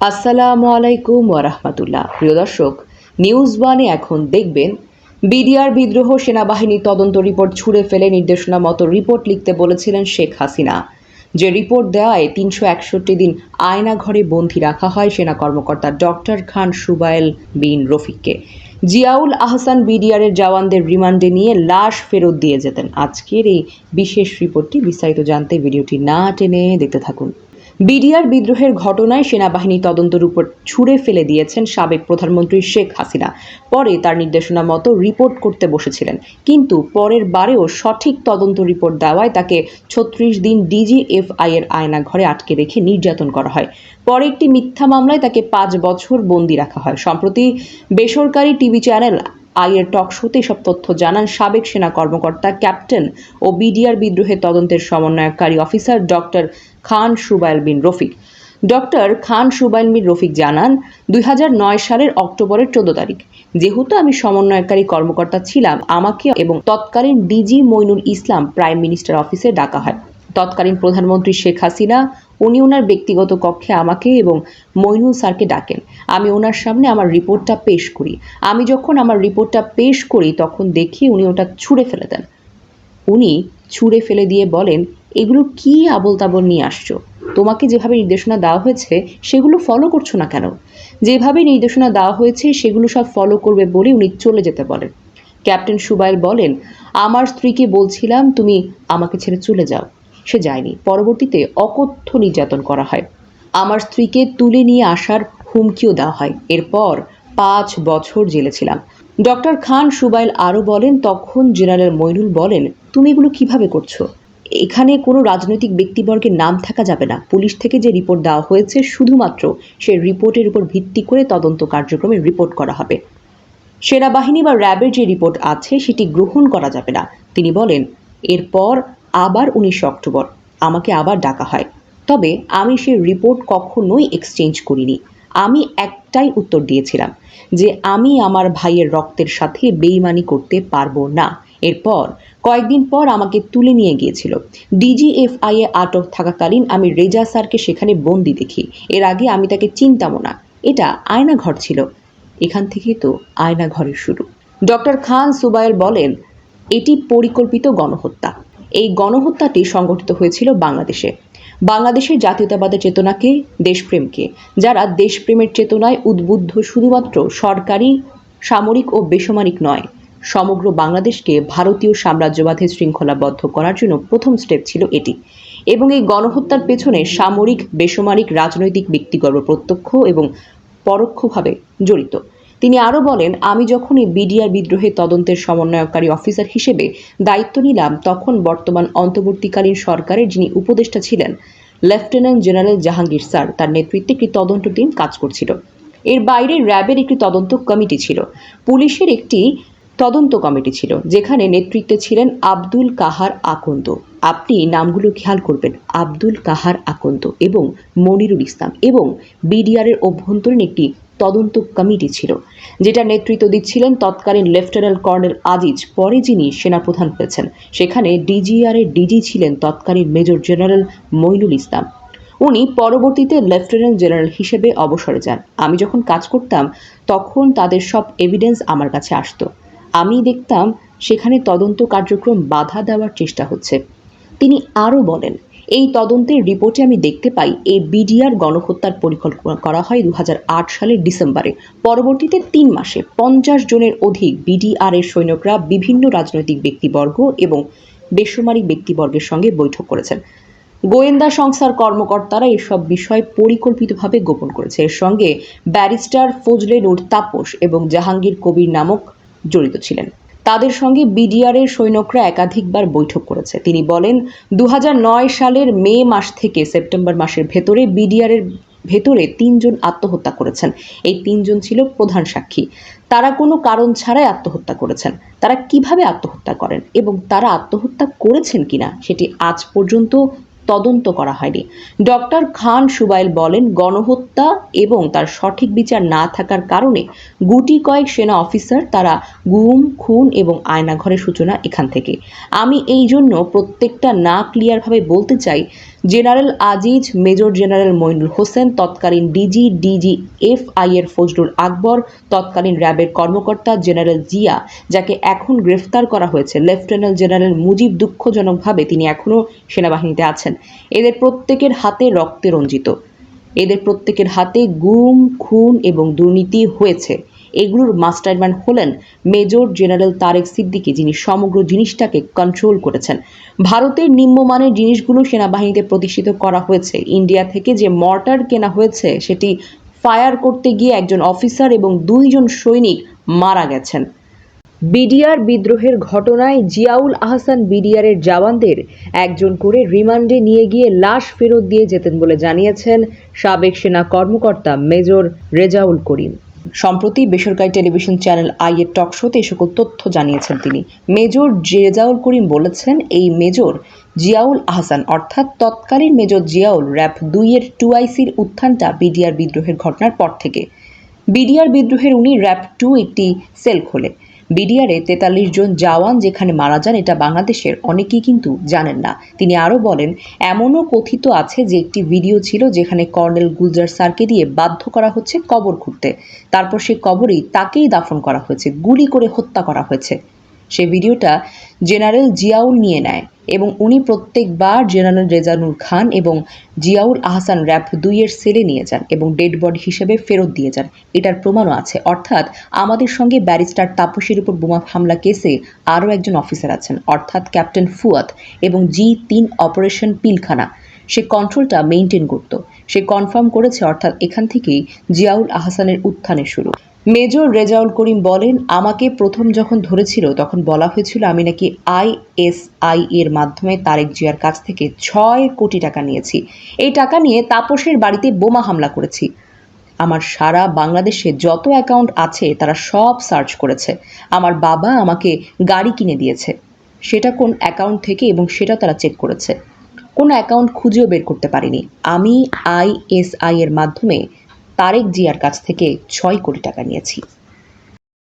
আসসালামু আলাইকুম ওরহমতুল্লাহ প্রিয় দর্শক নিউজ ওয়ানে এখন দেখবেন, বিডিআর বিদ্রোহ সেনাবাহিনী তদন্ত রিপোর্ট ছুঁড়ে ফেলে নির্দেশনা মতো রিপোর্ট লিখতে বলেছিলেন শেখ হাসিনা। যে রিপোর্ট দেওয়ায় তিনশো একষট্টি দিন আয়না ঘরে বন্দী রাখা হয় সেনা কর্মকর্তা ডক্টর খান সুবাইল বিন রফিককে। জিয়াউল আহসান বিডিআরের জওয়ানদের রিমান্ডে নিয়ে লাশ ফেরত দিয়ে যেতেন। আজকের এই বিশেষ রিপোর্টটি বিস্তারিত জানতে ভিডিওটি না টেনে দেখতে থাকুন। বিডিআর বিদ্রোহের ঘটনায় সেনাবাহিনী তদন্তের উপর ছুঁড়ে ফেলে দিয়েছেন সাবেক প্রধানমন্ত্রী শেখ হাসিনা। পরে তার নির্দেশনা মতো রিপোর্ট করতে বসেছিলেন। কিন্তু পরের বারেও সঠিক তদন্ত রিপোর্ট দেওয়ায় তাকে ছত্রিশ দিন ডিজিএফআই এর আয়না ঘরে আটকে রেখে নির্যাতন করা হয়। পরে একটি মিথ্যা মামলায় তাকে পাঁচ বছর বন্দি রাখা হয়। সম্প্রতি বেসরকারি টিভি চ্যানেল আইয়ের টক শোতে সব তথ্য জানান সাবেক সেনা কর্মকর্তা, ক্যাপ্টেন ও বিডিআর বিদ্রোহের তদন্তের সমন্বয়কারী officer doctor Khan Subail bin Rafiq. Doctor Khan Subail bin Rafiq জানান, দুই হাজার নয় সালের অক্টোবরের চোদ্দ তারিখ। যেহেতু আমি সমন্বয়কারী কর্মকর্তা ছিলাম, আমাকে এবং তৎকালীন DG Moinul Islam prime minister অফিসে ডাকা হয়। তৎকালীন প্রধানমন্ত্রী শেখ হাসিনা, উনি ওনার ব্যক্তিগত কক্ষে আমাকে এবং মইনুল স্যারকে ডাকেন। আমি ওনার সামনে আমার রিপোর্টটা পেশ করি। আমি যখন আমার রিপোর্টটা পেশ করি, তখন দেখি উনি ওটা ছুঁড়ে ফেলে দেন। উনি ছুঁড়ে ফেলে দিয়ে বলেন, এগুলো কি আবল তাবল নিয়ে আসছো? তোমাকে যেভাবে নির্দেশনা দেওয়া হয়েছে, সেগুলো ফলো করছ না কেন? যেভাবে নির্দেশনা দেওয়া হয়েছে, সেগুলো সব ফলো করবে বলে উনি চলে যেতে বলেন। ক্যাপ্টেন সুবাইল বলেন, আমার স্ত্রীকে বলছিলাম তুমি আমাকে ছেড়ে চলে যাও। সে যায়নি। পরবর্তীতে অকথ্য নির্যাতন করা হয়। আমার স্ত্রীকে তুলে নিয়ে আসার হুমকিও দেওয়া হয়। এরপর পাঁচ বছর জেলে ছিলাম। ডক্টর খান সুবাইল আরও বলেন, তখন জেনারেল মইনুল বলেন, তুমি এগুলো কীভাবে করছ? এখানে কোনো রাজনৈতিক ব্যক্তিবর্গের নাম থাকা যাবে না। পুলিশ থেকে যে রিপোর্ট দেওয়া হয়েছে, শুধুমাত্র সে রিপোর্টের উপর ভিত্তি করে তদন্ত কার্যক্রমে রিপোর্ট করা হবে। সেনাবাহিনী বা র্যাবের যে রিপোর্ট আছে, সেটি গ্রহণ করা যাবে না। তিনি বলেন, এরপর আবার উনিশে অক্টোবর। আমাকে আবার ডাকা হয়। তবে আমি সেই রিপোর্ট কখনোই এক্সচেঞ্জ করিনি। আমি একটাই উত্তর দিয়েছিলাম যে আমি আমার ভাইয়ের রক্তের সাথে বেইমানি করতে পারব না। এরপর কয়েকদিন পর আমাকে তুলে নিয়ে গিয়েছিল। ডিজিএফআই এ আটক থাকাকালীন আমি রেজা স্যারকে সেখানে বন্দি দেখি। এর আগে আমি তাকে চিনতামও না। এটা আয়না ঘর ছিল। এখান থেকেই তো আয়না ঘরের শুরু। ডক্টর খান সুবাইল বলেন, এটি পরিকল্পিত গণহত্যা। এই গণহত্যাটি সংগঠিত হয়েছিল বাংলাদেশে। বাংলাদেশের জাতীয়তাবাদের চেতনাকে, দেশপ্রেমকে, যারা দেশপ্রেমের চেতনায় উদ্বুদ্ধ শুধুমাত্র সরকারি, সামরিক ও বেসামরিক নয়, সমগ্র বাংলাদেশকে ভারতীয় সাম্রাজ্যবাদের শৃঙ্খলাবদ্ধ করার জন্য প্রথম স্টেপ ছিল এটি। এবং এই গণহত্যার পেছনে সামরিক, বেসামরিক, রাজনৈতিক ব্যক্তিগর্ব প্রত্যক্ষ এবং পরোক্ষভাবে জড়িত। তিনি আরও বলেন, আমি যখন এই বিডিআর বিদ্রোহের তদন্তের সমন্বয়কারী অফিসার হিসেবে দায়িত্ব নিলাম, তখন বর্তমান অন্তর্বর্তীকালীন সরকারের যিনি উপদেষ্টা ছিলেন, লেফটেন্যান্ট জেনারেল জাহাঙ্গীর স্যার, তার নেতৃত্বে একটি তদন্ত টিম কাজ করছিল। এর বাইরে র্যাবের একটি তদন্ত কমিটি ছিল, পুলিশের একটি তদন্ত কমিটি ছিল, যেখানে নেতৃত্বে ছিলেন আব্দুল কাহার আকন্দ। আপনি নামগুলো খেয়াল করবেন, আব্দুল কাহার আকন্দ এবং মনিরুল ইসলাম এবং বিডিআরের অভ্যন্তরীণ একটি তদন্ত কমিটি ছিল। যেটা নেতৃত্ব দিচ্ছিলেন তৎকালীন লেফটেন্যান্ট কর্নেল আজিজ, পরে যিনি সেনাপ্রধান হয়েছেন। সেখানে ডিজিআর এর ডিজি ছিলেন তৎকালীন মেজর জেনারেল মইনুল ইসলাম। উনি পরবর্তীতে লেফটেন্যান্ট জেনারেল হিসেবে অবসরে যান। আমি যখন কাজ করতাম, তখন তাদের সব এভিডেন্স আমার কাছে আসতো। আমি দেখতাম, সেখানে তদন্ত কার্যক্রম বাধা দেওয়ার চেষ্টা হচ্ছে। তিনি আরও বলেন এই তদন্তের রিপোর্টে আমি দেখতে পাই, এই বিডিআর গণহত্যার পরিকল্পনা করা হয় দু হাজার আট সালের ডিসেম্বরে। পরবর্তীতে তিন মাসে পঞ্চাশ জনের অধিক বিডিআর এর সৈনিকরা বিভিন্ন রাজনৈতিক ব্যক্তিবর্গ এবং বেসামরিক ব্যক্তিবর্গের সঙ্গে বৈঠক করেছেন। গোয়েন্দা সংস্থার কর্মকর্তারা এসব বিষয় পরিকল্পিতভাবে গোপন করেছে। এর সঙ্গে ব্যারিস্টার ফজলে নূর তাপস এবং জাহাঙ্গীর কবির নামক জড়িত ছিলেন। তাদের সঙ্গে বিডিআর এর সৈনিকরা একাধিকবার বৈঠক করেছে। তিনি বলেন দু হাজার নয় সালের মে মাস থেকে সেপ্টেম্বর মাসের ভেতরে বিডিআর এর ভেতরে তিনজন আত্মহত্যা করেছেন। এই তিনজন ছিল প্রধান সাক্ষী। তারা কোনো কারণ ছাড়াই আত্মহত্যা করেছেন। তারা কীভাবে আত্মহত্যা করেন এবং তারা আত্মহত্যা করেছেন কিনা সেটি আজ পর্যন্ত তদন্ত করা হয়নি। ডক্টর খান সুবাইল বলেন, গণহত্যা এবং তার সঠিক বিচার না থাকার কারণে গুটি কয়েক সেনা অফিসার, তারা গুম, খুন এবং আয়নাঘরের সূচনা এখান থেকে। আমি এই জন্য প্রত্যেকটা না ক্লিয়ারভাবে বলতে চাই general Aziz, major general Moinul Hossain, তৎকালীন ডিজি ডিজি এফআই এর ফজলুল আকবর, তৎকালীন র্যাবের কর্মকর্তা জেনারেল জিয়া, যাকে এখন গ্রেফতার করা হয়েছে। লেফটেন্যান্ট জেনারেল মুজিব দুঃখজনকভাবে তিনি এখনও সেনাবাহিনীতে আছেন। এদের প্রত্যেকের হাতে রক্তে রঞ্জিত। এদের প্রত্যেকের হাতে গুম, খুন এবং দুর্নীতি হয়েছে। এগুলোর মাস্টারমাইন্ড হলেন মেজর জেনারেল তারেক সিদ্দিকি, যিনি সমগ্র জিনিসটাকে কন্ট্রোল করেছেন। ভারতের নিম্নমানের জিনিসগুলো সেনাবাহিনীতে প্রতিষ্ঠিত করা হয়েছে। ইন্ডিয়া থেকে যে মর্টার কেনা হয়েছে, সেটি ফায়ার করতে গিয়ে একজন অফিসার এবং দুইজন সৈনিক মারা গেছেন। বিডিআর বিদ্রোহের ঘটনায় জিয়াউল আহসান বিডিআরের জওয়ানদের একজন করে রিমান্ডে নিয়ে গিয়ে লাশ ফেরত দিয়ে যেতেন বলে জানিয়েছেন সাবেক সেনা কর্মকর্তা মেজর রেজাউল করিম। সম্প্রতি বেসরকারি টেলিভিশন চ্যানেল আইয়ের টক শোতে সকল তথ্য জানিয়েছেন তিনি। মেজর জেজাউল করিম বলেছেন, এই মেজর জিয়াউল আহসান, অর্থাৎ তৎকালীন মেজর জিয়াউল র্যাব দুইয়ের টুআইসির উত্থানটা বিডিআর বিদ্রোহের ঘটনার পর থেকে। বিডিআর বিদ্রোহের উনি র্যাব টু একটি সেল খোলে। বিডিআরে তেতাল্লিশ জন জওয়ান যেখানে মারা যান, এটা বাংলাদেশের অনেকেই কিন্তু জানেন না। তিনি আরও বলেন, এমনও কথিত আছে যে একটি ভিডিও ছিল যেখানে কর্নেল গুলজার স্যারকে দিয়ে বাধ্য করা হচ্ছে কবর খুঁড়তে। তারপর সেই কবরেই তাকেই দাফন করা হয়েছে, গুলি করে হত্যা করা হয়েছে। সে ভিডিওটা জেনারেল জিয়াউল নিয়ে নেয় এবং উনি প্রত্যেকবার জেনারেল রেজানুর খান এবং জিয়াউল আহসান র্যাব দুইয়ের সেলে নিয়ে যান এবং ডেড বডি হিসেবে ফেরত দিয়ে যান। এটার প্রমাণও আছে। অর্থাৎ আমাদের সঙ্গে ব্যারিস্টার তাপসের উপর বোমা হামলা কেসে আরও একজন অফিসার আছেন, অর্থাৎ ক্যাপ্টেন ফুয়াদ এবং জি তিন অপারেশন পিলখানা। সে কন্ট্রোলটা মেনটেন করত। সে কনফার্ম করেছে, অর্থাৎ এখান থেকেই জিয়াউল আহসানের উত্থানের শুরু। মেজর রেজাউল করিম বলেন, আমাকে প্রথম যখন ধরেছিল তখন বলা হয়েছিল আমি নাকি আইএসআই এর মাধ্যমে তারেক জিয়ার কাছ থেকে ছয় কোটি টাকা নিয়েছি। এই টাকা নিয়ে তাপসের বাড়িতে বোমা হামলা করেছি। আমার সারা বাংলাদেশে যত অ্যাকাউন্ট আছে তারা সব সার্চ করেছে। আমার বাবা আমাকে গাড়ি কিনে দিয়েছে। সেটা কোন অ্যাকাউন্ট থেকে এবং সেটা তারা চেক করেছে। কোনো অ্যাকাউন্ট খুঁজেও বের করতে পারিনি। আমি আইএসআই এর মাধ্যমে তারেক জিয়ার কাছ থেকে ছয় কোটি টাকা নিয়েছি।